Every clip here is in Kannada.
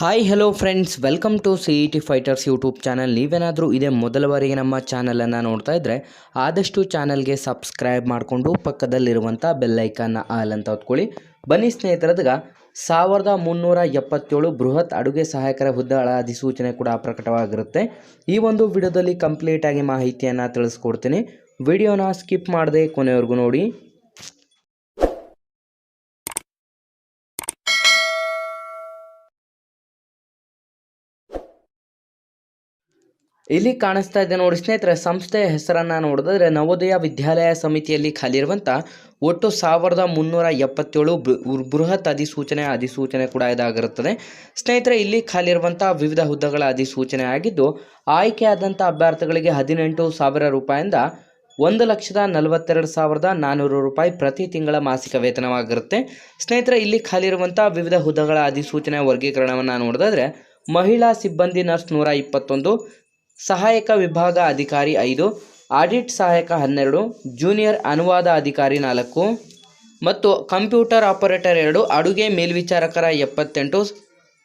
Hi hello friends welcome to C E T fighters YouTube channel ನೀವೇನಾದರೂ ಇದೇ ಮೊದಲ ಬಾರಿಗೆ ನಮ್ಮ ಚಾನಲನ್ನು ನೋಡ್ತಾ ಇದ್ದರೆ ಆದಷ್ಟು ಚಾನಲ್ಗೆ ಸಬ್ಸ್ಕ್ರೈಬ್ ಮಾಡಿಕೊಂಡು ಪಕ್ಕದಲ್ಲಿರುವಂಥ ಬೆಲ್ಲೈಕನ್ನ ಆಲ್ ಅಂತ ಹೊತ್ಕೊಳ್ಳಿ. ಬನ್ನಿ ಸ್ನೇಹಿತರದಾಗ, ಸಾವಿರದ ಮುನ್ನೂರ ಎಪ್ಪತ್ತೇಳು ಬೃಹತ್ ಅಡುಗೆ ಸಹಾಯಕರ ಹುದ್ದೆಗಳ ಅಧಿಸೂಚನೆ ಕೂಡ ಪ್ರಕಟವಾಗಿರುತ್ತೆ. ಈ ಒಂದು ವಿಡಿಯೋದಲ್ಲಿ ಕಂಪ್ಲೀಟಾಗಿ ಮಾಹಿತಿಯನ್ನು ತಿಳಿಸ್ಕೊಡ್ತೀನಿ. ವಿಡಿಯೋನ ಸ್ಕಿಪ್ ಮಾಡದೆ ಕೊನೆಯವರೆಗೂ ನೋಡಿ. ಇಲ್ಲಿ ಕಾಣಿಸ್ತಾ ಇದೆ ನೋಡಿ ಸ್ನೇಹಿತರೆ, ಸಂಸ್ಥೆಯ ಹೆಸರನ್ನು ನೋಡಿದ್ರೆ ನವೋದಯ ವಿದ್ಯಾಲಯ ಸಮಿತಿಯಲ್ಲಿ ಖಾಲಿರುವಂಥ ಒಟ್ಟು ಸಾವಿರದ ಮುನ್ನೂರ ಎಪ್ಪತ್ತೇಳು ಬೃಹತ್ ಅಧಿಸೂಚನೆ ಅಧಿಸೂಚನೆ ಕೂಡ ಇದಾಗಿರುತ್ತದೆ. ಸ್ನೇಹಿತರೆ, ಇಲ್ಲಿ ಖಾಲಿರುವಂಥ ವಿವಿಧ ಹುದ್ದೆಗಳ ಅಧಿಸೂಚನೆ ಆಗಿದ್ದು ಆಯ್ಕೆಯಾದಂಥ ಅಭ್ಯರ್ಥಿಗಳಿಗೆ ಹದಿನೆಂಟು ಸಾವಿರ ರೂಪಾಯಿಂದ ಒಂದು ಲಕ್ಷದ ನಲವತ್ತೆರಡು ಸಾವಿರದ ನಾನ್ನೂರು ರೂಪಾಯಿ ಪ್ರತಿ ತಿಂಗಳ ಮಾಸಿಕ ವೇತನವಾಗಿರುತ್ತೆ. ಸ್ನೇಹಿತರೆ, ಇಲ್ಲಿ ಖಾಲಿರುವಂಥ ವಿವಿಧ ಹುದ್ದೆಗಳ ಅಧಿಸೂಚನೆ ವರ್ಗೀಕರಣವನ್ನು ನೋಡಿದ್ರೆ ಮಹಿಳಾ ಸಿಬ್ಬಂದಿ ನರ್ಸ್ ನೂರ ಇಪ್ಪತ್ತೊಂದು ಸಹಾಯಕ ವಿಭಾಗ ಅಧಿಕಾರಿ ಐದು, ಆಡಿಟ್ ಸಹಾಯಕ ಹನ್ನೆರಡು, ಜೂನಿಯರ್ ಅನುವಾದ ಅಧಿಕಾರಿ ನಾಲ್ಕು ಮತ್ತು ಕಂಪ್ಯೂಟರ್ ಆಪರೇಟರ್ ಎರಡು, ಅಡುಗೆ ಮೇಲ್ವಿಚಾರಕರ ಎಪ್ಪತ್ತೆಂಟು,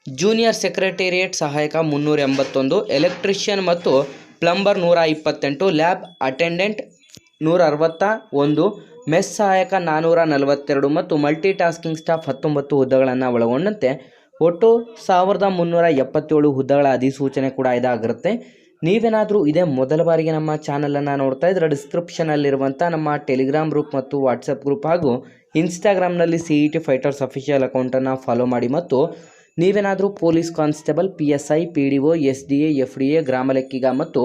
ಜೂನಿಯರ್ ಸೆಕ್ರೆಟೇರಿಯೇಟ್ ಸಹಾಯಕ ಮುನ್ನೂರ ಎಂಬತ್ತೊಂದು, ಎಲೆಕ್ಟ್ರಿಷಿಯನ್ ಮತ್ತು ಪ್ಲಂಬರ್ ನೂರ ಇಪ್ಪತ್ತೆಂಟು, ಲ್ಯಾಬ್ ಅಟೆಂಡೆಂಟ್ ನೂರ ಅರವತ್ತ ಒಂದು, ಮೆಸ್ ಸಹಾಯಕ ನಾನ್ನೂರ ನಲವತ್ತೆರಡು ಮತ್ತು ಮಲ್ಟಿ ಟಾಸ್ಕಿಂಗ್ ಸ್ಟಾಫ್ ಹತ್ತೊಂಬತ್ತು ಹುದ್ದೆಗಳನ್ನು ಒಳಗೊಂಡಂತೆ, ಒಟ್ಟು ಸಾವಿರದ ಮುನ್ನೂರ ಎಪ್ಪತ್ತೇಳು ಹುದ್ದೆಗಳ ಅಧಿಸೂಚನೆ ಕೂಡ ಇದಾಗಿರುತ್ತೆ. ನೀವೇನಾದರೂ ಇದೇ ಮೊದಲ ಬಾರಿಗೆ ನಮ್ಮ ಚಾನಲನ್ನು ನೋಡ್ತಾ ಇದ್ರೆ ಡಿಸ್ಕ್ರಿಪ್ಷನಲ್ಲಿರುವಂಥ ನಮ್ಮ ಟೆಲಿಗ್ರಾಮ್ ಗ್ರೂಪ್ ಮತ್ತು ವಾಟ್ಸಪ್ ಗ್ರೂಪ್ ಹಾಗೂ ಇನ್ಸ್ಟಾಗ್ರಾಮ್ನಲ್ಲಿ C E T fighters official ಅಕೌಂಟನ್ನು ಫಾಲೋ ಮಾಡಿ ಮತ್ತು ನೀವೇನಾದರೂ police constable P S I P D O S D A F D A ಗ್ರಾಮ ಲೆಕ್ಕಿಗ ಮತ್ತು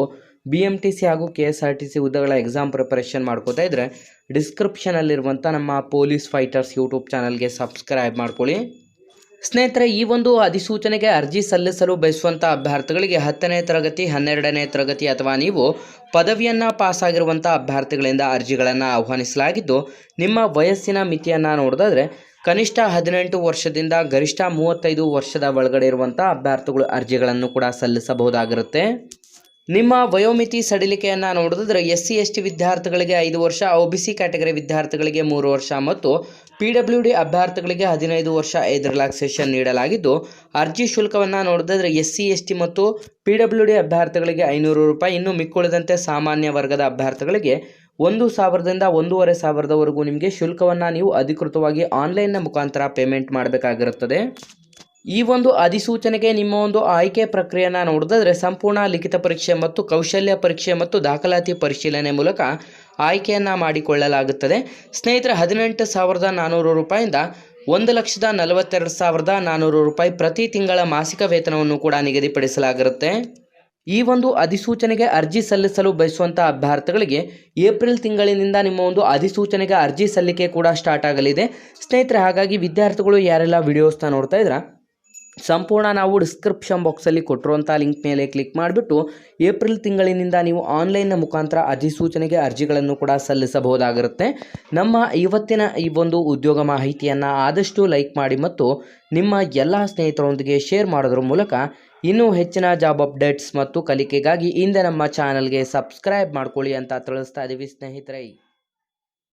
ಬಿ ಎಂ ಟಿ ಸಿ ಹಾಗೂ K S R T C ಹುದ್ದೆಗಳ ಎಕ್ಸಾಮ್ ಪ್ರಿಪರೇಷನ್ ಮಾಡ್ಕೋತಾ ಇದ್ದರೆ ಡಿಸ್ಕ್ರಿಪ್ಷನಲ್ಲಿರುವಂಥ ನಮ್ಮ ಪೊಲೀಸ್ ಫೈಟರ್ಸ್ ಯೂಟ್ಯೂಬ್ ಚಾನಲ್ಗೆ ಸಬ್ಸ್ಕ್ರೈಬ್ ಮಾಡ್ಕೊಳ್ಳಿ. ಸ್ನೇಹಿತರೆ, ಈ ಒಂದು ಅಧಿಸೂಚನೆಗೆ ಅರ್ಜಿ ಸಲ್ಲಿಸಲು ಬಯಸುವಂಥ ಅಭ್ಯರ್ಥಿಗಳಿಗೆ ಹತ್ತನೇ ತರಗತಿ, ಹನ್ನೆರಡನೇ ತರಗತಿ ಅಥವಾ ನೀವು ಪದವಿಯನ್ನು ಪಾಸಾಗಿರುವಂಥ ಅಭ್ಯರ್ಥಿಗಳಿಂದ ಅರ್ಜಿಗಳನ್ನು ಆಹ್ವಾನಿಸಲಾಗಿದ್ದು, ನಿಮ್ಮ ವಯಸ್ಸಿನ ಮಿತಿಯನ್ನು ನೋಡಿದ್ರೆ ಕನಿಷ್ಠ ಹದಿನೆಂಟು ವರ್ಷದಿಂದ ಗರಿಷ್ಠ ಮೂವತ್ತೈದು ವರ್ಷದ ಒಳಗಡೆ ಇರುವಂಥ ಅಭ್ಯರ್ಥಿಗಳು ಅರ್ಜಿಗಳನ್ನು ಕೂಡ ಸಲ್ಲಿಸಬಹುದಾಗಿರುತ್ತೆ. ನಿಮ್ಮ ವಯೋಮಿತಿ ಸಡಿಲಿಕೆಯನ್ನು ನೋಡಿದ್ರೆ ಎಸ್ ಸಿ ಎಸ್ ಟಿ ವಿದ್ಯಾರ್ಥಿಗಳಿಗೆ ಐದು ವರ್ಷ ಒ ಬಿ ಸಿ ಕ್ಯಾಟಗರಿ ವಿದ್ಯಾರ್ಥಿಗಳಿಗೆ ಮೂರು ವರ್ಷ ಮತ್ತು ಪಿ ಡಬ್ಲ್ಯೂ ಡಿ ಅಭ್ಯರ್ಥಿಗಳಿಗೆ ಹದಿನೈದು ವರ್ಷ ಐದು ರಿಲ್ಯಾಕ್ಸೇಷನ್ ನೀಡಲಾಗಿದ್ದು, ಅರ್ಜಿ ಶುಲ್ಕವನ್ನು ನೋಡಿದ್ರೆ ಎಸ್ ಸಿ ಎಸ್ ಟಿ ಮತ್ತು ಪಿ ಡಬ್ಲ್ಯೂ ಡಿ ಅಭ್ಯರ್ಥಿಗಳಿಗೆ ಐನೂರು ರೂಪಾಯಿ. ಇನ್ನು ಮಿಕ್ಕುಳಿದಂತೆ ಸಾಮಾನ್ಯ ವರ್ಗದ ಅಭ್ಯರ್ಥಿಗಳಿಗೆ ಒಂದು ಸಾವಿರದಿಂದ ಒಂದೂವರೆ ಸಾವಿರದವರೆಗೂ ನಿಮಗೆ ಶುಲ್ಕವನ್ನು ನೀವು ಅಧಿಕೃತವಾಗಿ ಆನ್ಲೈನ್ನ ಮುಖಾಂತರ ಪೇಮೆಂಟ್ ಮಾಡಬೇಕಾಗಿರುತ್ತದೆ. ಈ ಒಂದು ಅಧಿಸೂಚನೆಗೆ ನಿಮ್ಮ ಒಂದು ಆಯ್ಕೆ ಪ್ರಕ್ರಿಯೆಯನ್ನು ನೋಡಿದ್ರೆ ಸಂಪೂರ್ಣ ಲಿಖಿತ ಪರೀಕ್ಷೆ ಮತ್ತು ಕೌಶಲ್ಯ ಪರೀಕ್ಷೆ ಮತ್ತು ದಾಖಲಾತಿ ಪರಿಶೀಲನೆ ಮೂಲಕ ಆಯ್ಕೆಯನ್ನು ಮಾಡಿಕೊಳ್ಳಲಾಗುತ್ತದೆ. ಸ್ನೇಹಿತರೆ, ಹದಿನೆಂಟು ಸಾವಿರದ ನಾನ್ನೂರು ರೂಪಾಯಿಂದ ಒಂದು ಲಕ್ಷದ ನಲವತ್ತೆರಡು ಸಾವಿರದ ನಾನ್ನೂರು ರೂಪಾಯಿ ಪ್ರತಿ ತಿಂಗಳ ಮಾಸಿಕ ವೇತನವನ್ನು ಕೂಡ ನಿಗದಿಪಡಿಸಲಾಗಿರುತ್ತೆ. ಈ ಒಂದು ಅಧಿಸೂಚನೆಗೆ ಅರ್ಜಿ ಸಲ್ಲಿಸಲು ಬಯಸುವಂಥ ಅಭ್ಯರ್ಥಿಗಳಿಗೆ ಏಪ್ರಿಲ್ ತಿಂಗಳಿನಿಂದ ನಿಮ್ಮ ಒಂದು ಅಧಿಸೂಚನೆಗೆ ಅರ್ಜಿ ಸಲ್ಲಿಕೆ ಕೂಡ ಸ್ಟಾರ್ಟ್ ಆಗಲಿದೆ. ಸ್ನೇಹಿತರೆ, ಹಾಗಾಗಿ ವಿದ್ಯಾರ್ಥಿಗಳು ಯಾರೆಲ್ಲ ವಿಡಿಯೋಸ್ನ ನೋಡ್ತಾ ಇದ್ರ ಸಂಪೂರ್ಣ ನಾವು ಡಿಸ್ಕ್ರಿಪ್ಷನ್ ಬಾಕ್ಸಲ್ಲಿ ಕೊಟ್ಟಿರುವಂಥ ಲಿಂಕ್ ಮೇಲೆ ಕ್ಲಿಕ್ ಮಾಡಿಬಿಟ್ಟು ಏಪ್ರಿಲ್ ತಿಂಗಳಿನಿಂದ ನೀವು ಆನ್ಲೈನ್ನ ಮುಖಾಂತರ ಅಧಿಸೂಚನೆಗೆ ಅರ್ಜಿಗಳನ್ನು ಕೂಡ ಸಲ್ಲಿಸಬಹುದಾಗಿರುತ್ತೆ. ನಮ್ಮ ಇವತ್ತಿನ ಈ ಒಂದು ಉದ್ಯೋಗ ಮಾಹಿತಿಯನ್ನು ಆದಷ್ಟು ಲೈಕ್ ಮಾಡಿ ಮತ್ತು ನಿಮ್ಮ ಎಲ್ಲ ಸ್ನೇಹಿತರೊಂದಿಗೆ ಶೇರ್ ಮಾಡೋದ್ರ ಮೂಲಕ ಇನ್ನೂ ಹೆಚ್ಚಿನ ಜಾಬ್ ಅಪ್ಡೇಟ್ಸ್ ಮತ್ತು ಕಲಿಕೆಗಾಗಿ ಹಿಂದೆ ನಮ್ಮ ಚಾನಲ್ಗೆ ಸಬ್ಸ್ಕ್ರೈಬ್ ಮಾಡ್ಕೊಳ್ಳಿ ಅಂತ ತಿಳಿಸ್ತಾ ಇದ್ದೀವಿ ಸ್ನೇಹಿತರೆ.